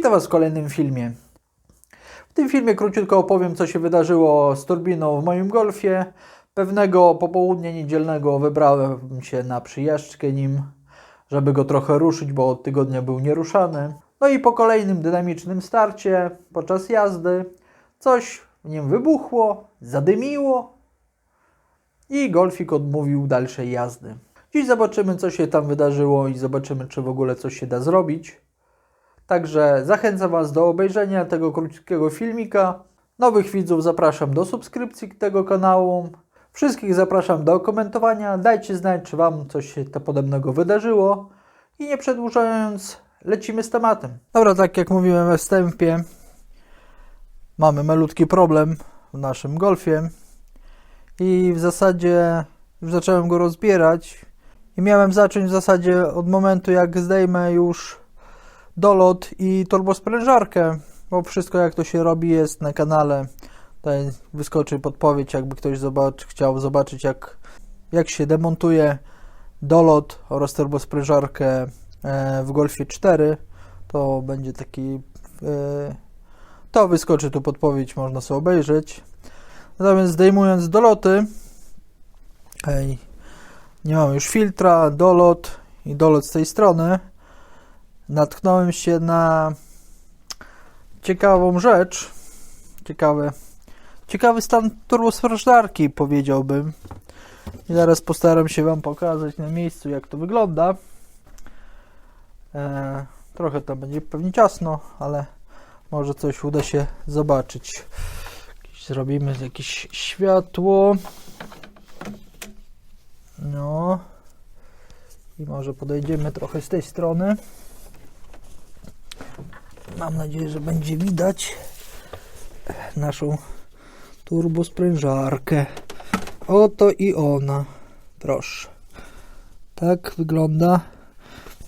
Witam Was w kolejnym filmie. W tym filmie króciutko opowiem, co się wydarzyło z turbiną w moim golfie. Pewnego popołudnia niedzielnego wybrałem się na przyjażdżkę nim, żeby go trochę ruszyć, bo od tygodnia był nieruszany. No i po kolejnym dynamicznym starcie, podczas jazdy, coś w nim wybuchło, zadymiło i golfik odmówił dalszej jazdy. Dziś zobaczymy, co się tam wydarzyło i zobaczymy, czy w ogóle coś się da zrobić. Także zachęcam Was do obejrzenia tego krótkiego filmika. Nowych widzów zapraszam do subskrypcji tego kanału. Wszystkich zapraszam do komentowania. Dajcie znać, czy Wam coś to podobnego wydarzyło. I nie przedłużając, lecimy z tematem. Dobra, tak jak mówiłem we wstępie, mamy malutki problem w naszym golfie. I w zasadzie już zacząłem go rozbierać. I miałem zacząć w zasadzie od momentu, jak zdejmę już dolot i turbosprężarkę, bo wszystko jak to się robi jest na kanale. Tutaj wyskoczy podpowiedź, jakby ktoś chciał zobaczyć jak, jak się demontuje dolot oraz turbosprężarkę e, w Golfie 4. To będzie taki... e, To wyskoczy tu podpowiedź, można sobie obejrzeć. Natomiast zdejmując doloty, nie mam już filtra, dolot i dolot z tej strony natknąłem się na ciekawą rzecz. Ciekawy, ciekawy stan turbosprężarki, powiedziałbym. I zaraz postaram się Wam pokazać na miejscu, jak to wygląda. E, trochę tam będzie pewnie ciasno, ale może coś uda się zobaczyć. Zrobimy jakieś światło. No. I może podejdziemy trochę z tej strony. Mam nadzieję, że będzie widać naszą turbosprężarkę. Oto i ona. Proszę. Tak wygląda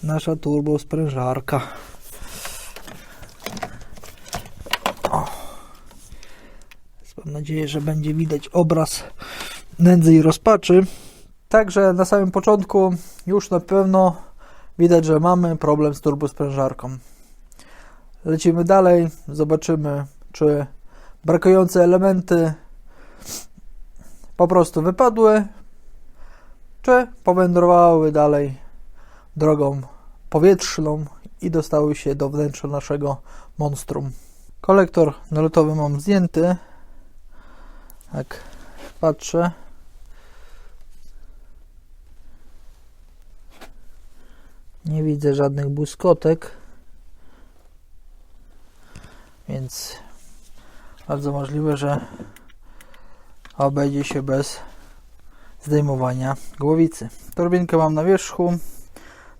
nasza turbosprężarka. O. Mam nadzieję, że będzie widać obraz nędzy i rozpaczy. Także na samym początku już na pewno widać, że mamy problem z turbosprężarką. Lecimy dalej, zobaczymy, czy brakujące elementy po prostu wypadły, czy powędrowały dalej drogą powietrzną i dostały się do wnętrza naszego monstrum. Kolektor nalotowy mam zdjęty. Jak patrzę, nie widzę żadnych błyskotek. Więc bardzo możliwe, że obejdzie się bez zdejmowania głowicy. Turbinkę mam na wierzchu.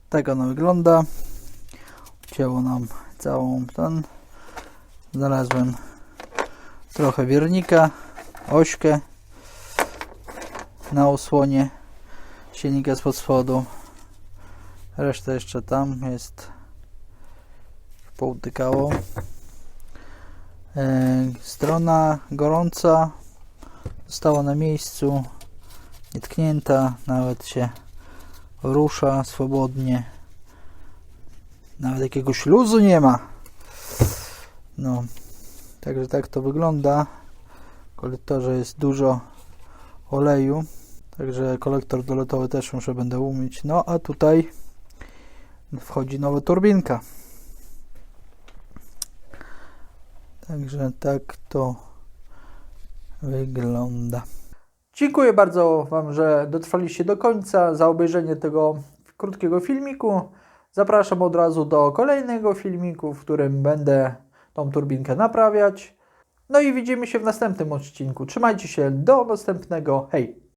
Tak ona wygląda. Cięło nam całą ten. Znalazłem trochę wiernika, ośkę na osłonie silnika spod spodu. Reszta jeszcze tam jest poutykało. E, Strona gorąca została na miejscu, nietknięta, nawet się rusza swobodnie. Nawet jakiegoś luzu nie ma. No, także tak to wygląda. W kolektorze jest dużo oleju, także kolektor dolotowy też muszę będę umyć. No, a tutaj wchodzi nowa turbinka. Także tak to wygląda. Dziękuję bardzo Wam, że dotrwaliście do końca, za obejrzenie tego krótkiego filmiku. Zapraszam od razu do kolejnego filmiku, w którym będę tą turbinkę naprawiać. No i widzimy się w następnym odcinku. Trzymajcie się, do następnego. Hej!